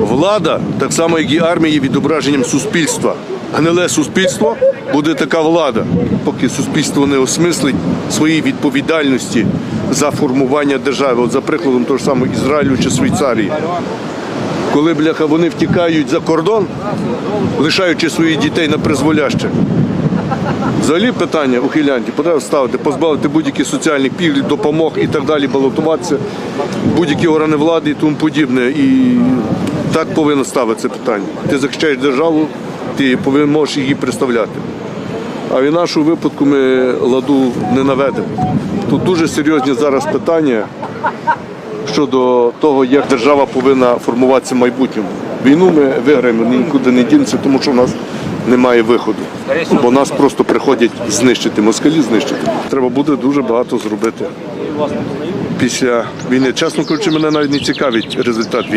Влада, так само як і армія, є відображенням суспільства. Гниле суспільство буде така влада, поки суспільство не осмислить своєї відповідальності за формування держави. От за прикладом того ж самого Ізраїлю чи Швейцарії. Коли бляха вони втікають за кордон, лишаючи своїх дітей на призволяще. Взагалі питання ухилянтів потрібно ставити, позбавити будь-яких соціальних пільг, допомог і так далі, балотуватися, будь-які органи влади і тому подібне. І так повинно ставитися питання. Ти захищаєш державу, ти повинен можеш її представляти. А в нашому випадку ми ладу не наведемо. Тут дуже серйозні зараз питання щодо того, як держава повинна формуватися в майбутньому. Війну ми виграємо, нікуди не дінемося, тому що в нас немає виходу. Бо нас просто приходять знищити, москалі знищити. Треба буде дуже багато зробити. Після війни, чесно кажучи, мене навіть не цікавить результат війни.